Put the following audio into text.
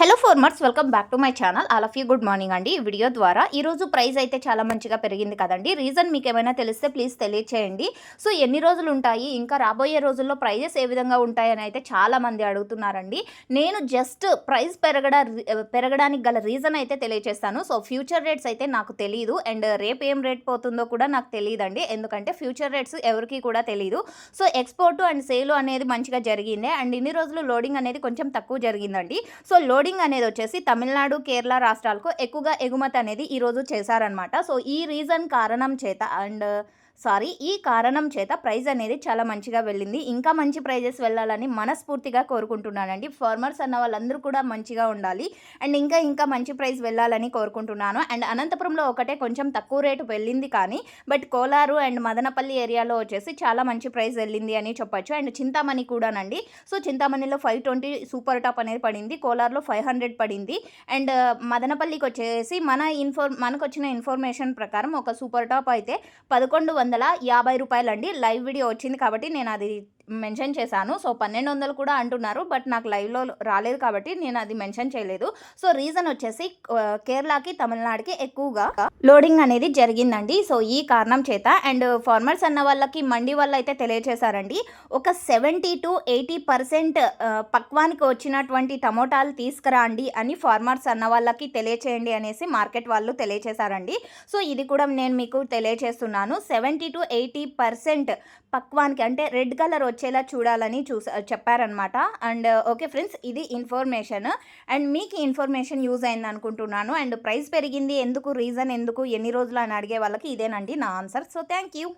Hello farmers welcome back to my channel all of you good morning అండి. ఈ video ద్వారా ఈ రోజు ప్రైస్ అయితే చాలా మంచిగా పెరిగింది కదండి. రీజన్ మీకు ఏమైనా తెలిస్తే ప్లీజ్ తెలియచేయండి. సో ఎన్ని రోజులు ఉంటాయి? ఇంకా రాబోయే రోజుల్లో ప్రైజెస్ ఏ విధంగా ఉంటాయని అయితే చాలా మంది అడుగుతున్నారండి. నేను జస్ట్ ప్రైస్ పెరగడ పెరగడానికి గల రీజన్ అయితే తెలియచేస్తాను. సో ఫ్యూచర్ రేట్స్ అయితే నాకు తెలియదు అండ్ రేపు ఏం రేట్ పోతుందో కూడా నాకు తెలియదండి. ఎందుకంటే ఫ్యూచర్ రేట్స్ ఎవరికి కూడా తెలియదు సో ఎక్స్పోర్ట్ అండ్ సేల్ అనేది మంచిగా జరిగింది. అండ్ ఇన్ని రోజులు లోడింగ్ అనేది కొంచెం తక్కువ జరిగిందండి. సో లోడింగ్ అనేది వచ్చేసి తమిళనాడు కేరళ రాష్ట్రాలకు ఎక్కువగా ఎగుమతి అనేది ఈరోజు చేశారనమాట సో ఈ రీజన్ కారణం చేత అండ్ సారీ ఈ కారణం చేత ప్రైజ్ అనేది చాలా మంచిగా వెళ్ళింది. ఇంకా మంచి ప్రైజెస్ వెళ్ళాలని మనస్ఫూర్తిగా కోరుకుంటున్నానండి. ఫార్మర్స్ అన్న వాళ్ళందరూ కూడా మంచిగా ఉండాలి. అండ్ ఇంకా ఇంకా మంచి ప్రైస్ వెళ్ళాలని కోరుకుంటున్నాను. అండ్ అనంతపురంలో ఒకటే కొంచెం తక్కువ రేటు వెళ్ళింది కానీ బట్ కోలారు అండ్ మదనపల్లి ఏరియాలో వచ్చేసి చాలా మంచి ప్రైస్ వెళ్ళింది అని చెప్పొచ్చు. అండ్ చింతామణి కూడానండి. సో చింతామణిలో ఫైవ్ ట్వంటీ సూపర్ టాప్ అనేది పడింది. కోలార్లో ఫైవ్ హండ్రెడ్ పడింది. అండ్ మదనపల్లికి వచ్చేసి మన ఇన్ఫర్ మనకు వచ్చిన ఇన్ఫర్మేషన్ ప్రకారం ఒక సూపర్ టాప్ అయితే పదకొండు వందల వందల యాభై రూపాయలండి. లైవ్ వీడియో వచ్చింది కాబట్టి నేను అది మెన్షన్ చేశాను. సో పన్నెండు వందలు కూడా అంటున్నారు. బట్ నాకు లైవ్లో రాలేదు కాబట్టి నేను అది మెన్షన్ చేయలేదు. సో రీజన్ వచ్చేసి కేరళకి తమిళనాడుకి ఎక్కువగా లోడింగ్ అనేది జరిగిందండి. సో ఈ కారణం చేత. అండ్ ఫార్మర్స్ అన్న వాళ్ళకి మండి వల్ల అయితే తెలియచేశారండి. ఒక సెవెంటీ టు ఎయిటీ పర్సెంట్ పక్వానికి వచ్చినటువంటి టమోటాలు తీసుకురండి అని ఫార్మర్స్ అన్న వాళ్ళకి తెలియచేయండి అనేసి మార్కెట్ వాళ్ళు తెలియచేశారండి. సో ఇది కూడా నేను మీకు తెలియచేస్తున్నాను. సెవెంటీ టు ఎయిటీ పర్సెంట్ పక్వానికి అంటే రెడ్ కలర్ వచ్చేలా చూడాలని చూసా చెప్పారనమాట అండ్ ఓకే ఫ్రెండ్స్ ఇది ఇన్ఫర్మేషన్. అండ్ మీకు ఇన్ఫర్మేషన్ యూజ్ అయింది అనుకుంటున్నాను. అండ్ ప్రైస్ పెరిగింది ఎందుకు రీజన్ ఎందుకు ఎన్ని రోజులు అని అడిగే వాళ్ళకి ఇదేనండి నా ఆన్సర్. So thank you.